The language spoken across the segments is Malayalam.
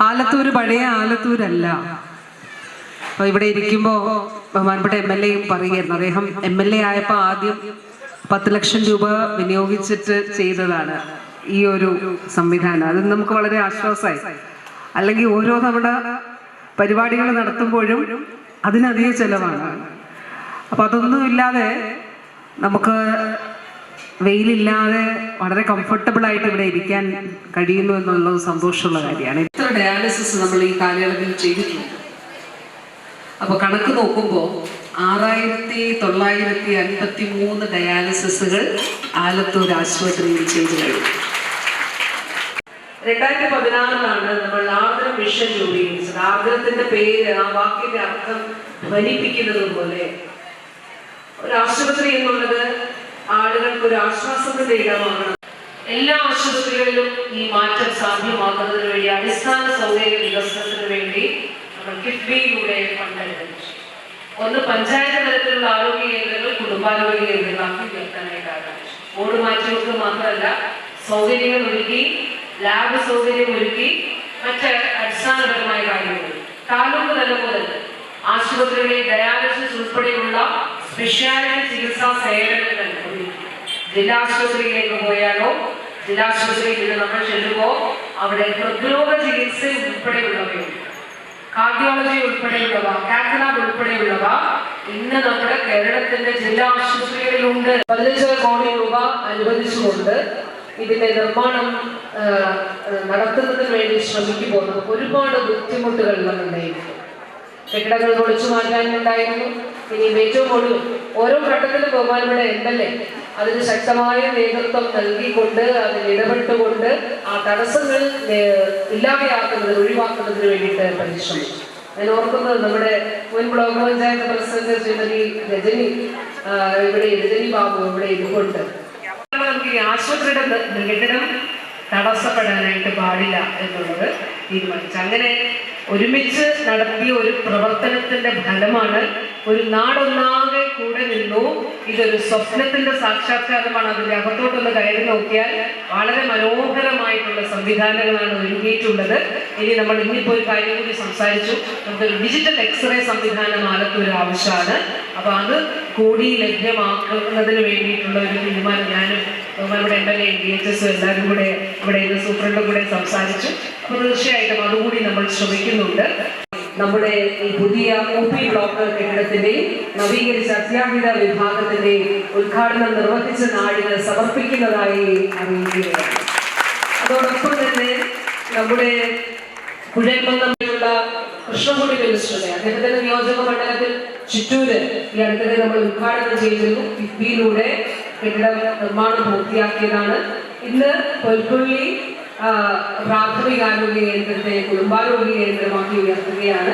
ആലത്തൂർ പഴയ ആലത്തൂരല്ല. അപ്പൊ ഇവിടെ ഇരിക്കുമ്പോൾ ബഹുമാനപ്പെട്ട എം എൽ എയും പറയുകയായിരുന്നു. അദ്ദേഹം എം എൽ എ ആയപ്പോൾ ആദ്യം പത്ത് ലക്ഷം രൂപ വിനിയോഗിച്ചിട്ട് ചെയ്തതാണ് ഈ ഒരു സംവിധാനം. അത് നമുക്ക് വളരെ ആശ്വാസമായി. അല്ലെങ്കിൽ ഓരോ തവണ പരിപാടികൾ നടത്തുമ്പോഴും അതിനധിക ചെലവാണ്. അപ്പൊ അതൊന്നും ഇല്ലാതെ നമുക്ക് വെയിലില്ലാതെ വളരെ കംഫർട്ടബിൾ ആയിട്ട് ഇവിടെ ഇരിക്കാൻ കഴിയുന്നു എന്നുള്ളത് സന്തോഷമുള്ള കാര്യമാണ്. ഡയാലിസിസ് നമ്മൾ ഈ കാലയളവിൽ ചെയ്തിട്ടുണ്ട്. അപ്പോൾ കണക്ക് നോക്കുമ്പോൾ ആറായിരത്തി തൊള്ളായിരത്തി അൻപത്തി മൂന്ന് ഡയാലിസിസുകൾ ആലത്തൂർ ആശുപത്രിയിൽ ചെയ്തു കഴിഞ്ഞു. രണ്ടായിരത്തി പതിനാറിലാണ് നമ്മൾ ആർദ്ര മിഷൻ രൂപീകരിച്ചത്. ആർദ്രത്തിന്റെ പേര് ആ വാക്കിന്റെ അർത്ഥം ധനിപ്പിക്കുന്നത് പോലെ. ഒരു ആശുപത്രി എന്നുള്ളത് ആളുകൾക്ക് ഒരു ആശ്വാസത്തിന്റെ ഇടമാണ്. എല്ലാ ആശുപത്രികളിലും ഈ മാറ്റം സാധ്യമാക്കുന്നതിന് അടിസ്ഥാന വികസനത്തിന് വേണ്ടി നമ്മൾ കിഫ്ബിയിലൂടെ ഫണ്ട് ഒന്ന് പഞ്ചായത്ത് തലത്തിലുള്ള ആരോഗ്യ കേന്ദ്രങ്ങൾ കുടുംബാരോഗ്യ കേന്ദ്രങ്ങളാക്കി ഉയർത്താനായിട്ട് ആഗ്രഹിച്ചു. ബോർഡ് മാറ്റിവെക്കുക മാത്രമല്ല സൗകര്യങ്ങൾ ഒരുക്കി ലാബ് സൗകര്യം ഒരുക്കി മറ്റ് അടിസ്ഥാനപരമായ കാര്യങ്ങൾ. താലൂക്ക് തലം മുതൽ ആശുപത്രികളിൽ ഡയാലിസിസ് ഉൾപ്പെടെയുള്ള സ്പെഷ്യാലിറ്റി ചികിത്സാ സേവനങ്ങൾ ജില്ലാ ആശുപത്രിയിലേക്ക് പോയാലോ ജില്ലാ ആശുപത്രിയിൽ നമ്മൾ ചെല്ലുമ്പോൾ അവിടെ ഹൃദ്രോഗ ചികിത്സ ഉൾപ്പെടെയുള്ളവയുണ്ട് കാർഡിയോളജി ഉൾപ്പെടെയുള്ളവ കാത്തലാബ് ഉൾപ്പെടെയുള്ളവ ഇന്ന് നമ്മുടെ കേരളത്തിന്റെ ജില്ലാ ആശുപത്രികളിലുണ്ട്. പതിനഞ്ച് കോടി രൂപ അനുവദിച്ചുകൊണ്ട് ഇതിന്റെ നിർമ്മാണം നടത്തുന്നതിന് വേണ്ടി ശ്രമിക്കുമ്പോൾ നമുക്ക് ഒരുപാട് ബുദ്ധിമുട്ടുകൾ നമുണ്ടായിരുന്നു കെട്ടിടങ്ങൾ പൊളിച്ചു മാറ്റാനുണ്ടായിരുന്നു. ഇനി ഏറ്റവും ഒടുവിൽ ഓരോ ഘട്ടത്തിലും ബഹുമാനപ്പെട്ട എം എൽ അതിന് ശക്തമായ നേതൃത്വം നൽകിക്കൊണ്ട് അതിൽ ഇടപെട്ടുകൊണ്ട് ആ തടസ്സങ്ങൾ ഇല്ലാതെയാക്കുന്നത് ഒഴിവാക്കുന്നതിന് വേണ്ടിയിട്ട് പരിശ്രമിച്ചു. ഞാൻ ഓർക്കുന്നത് നമ്മുടെ മുൻ ബ്ലോക്ക് പഞ്ചായത്ത് പ്രസിഡന്റ് ശ്രീമതി രജനി ഇവിടെ രജനി ബാബു ഇവിടെ ഇതുകൊണ്ട് നമുക്ക് ആശുപത്രിയുടെ ന- കെട്ടിടം തടസ്സപ്പെടാനായിട്ട് പാടില്ല എന്നുള്ളത് തീരുമാനിച്ചു. അങ്ങനെ ഒരുമിച്ച് നടത്തിയ ഒരു പ്രവർത്തനത്തിന്റെ ഫലമാണ് ഒരു നാടൊന്നാകെ കൂടെ നിന്നു. ഇതൊരു സ്വപ്നത്തിന്റെ സാക്ഷാത്കാരമാണ്. അതിന്റെ അകത്തോട്ടൊന്ന് കയറി നോക്കിയാൽ വളരെ മനോഹരമായിട്ടുള്ള സംവിധാനങ്ങളാണ് ഒരുങ്ങിയിട്ടുള്ളത് ഇനി നമ്മൾ ഇന്നിപ്പോ ഒരു കാര്യം കൂടി സംസാരിച്ചു. നമുക്കൊരു ഡിജിറ്റൽ എക്സ്റേ സംവിധാനം ആലത്തൂർ ആവശ്യമാണ്. അപ്പൊ അത് കൂടി ലഭ്യമാക്കുന്നതിന് വേണ്ടിയിട്ടുള്ള ഒരു തീരുമാനം ഞാനും നമ്മുടെ M L A D H S എല്ലാവരും കൂടെ ഇവിടെ ഇന്ന് സൂപ്രണ്ടും കൂടെ സംസാരിച്ചു. അപ്പൊ തീർച്ചയായിട്ടും അതുകൂടി നമ്മൾ ശ്രമിക്കുന്നുണ്ട്. നമ്മുടെ ഈ പുതിയ ഒ പി ബ്ലോക്ക് കെട്ടിടത്തിന്റെയും നവീകരിച്ച അത്യാഹിത വിഭാഗത്തിന്റെയും ഉദ്ഘാടനം നിർവഹിച്ച നാടിന് സമർപ്പിക്കുന്നതായി അറിയിക്കുകയാണ്. അതോടൊപ്പം തന്നെ നമ്മുടെ കുഴൽമന്നുള്ള കൃഷ്ണകുടി മിനിസ്റ്ററുടെ അദ്ദേഹത്തിന്റെ നിയോജക മണ്ഡലത്തിൽ ചിറ്റൂര് ഈ അടുത്തിടെ നമ്മൾ ഉദ്ഘാടനം ചെയ്തിരുന്നു. കിഫ്ബിയിലൂടെ കെട്ടിടം നിർമ്മാണം പൂർത്തിയാക്കിയതാണ്. ഇന്ന് പൊൽപ്പുള്ളി പ്രാഥമികാരോഗ്യ കേന്ദ്രത്തെ കുടുംബാരോഗ്യ കേന്ദ്രമാക്കി ഉയർത്തുകയാണ്.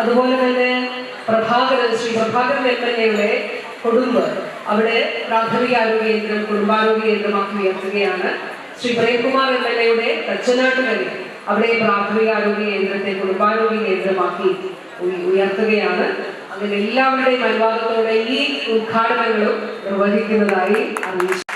അതുപോലെ തന്നെ പ്രഭാകരൻ ശ്രീ പ്രഭാകരൻ എം എൽ എയുടെ കൊടുമ്പ് അവിടെ പ്രാഥമികാരോഗ്യ കേന്ദ്രം കുടുംബാരോഗ്യ കേന്ദ്രമാക്കി ഉയർത്തുകയാണ്. ശ്രീ പ്രേംകുമാർ എം എൽ എയുടെ തച്ചനാട്ടുകരി അവിടെ പ്രാഥമികാരോഗ്യ കേന്ദ്രത്തെ കുടുംബാരോഗ്യ കേന്ദ്രമാക്കി ഉയർത്തുകയാണ്. അങ്ങനെ എല്ലാവരുടെയും അനുവാദത്തോടെ ഈ ഉദ്ഘാടനങ്ങളും നിർവഹിക്കുന്നതായി അറിയിച്ചു.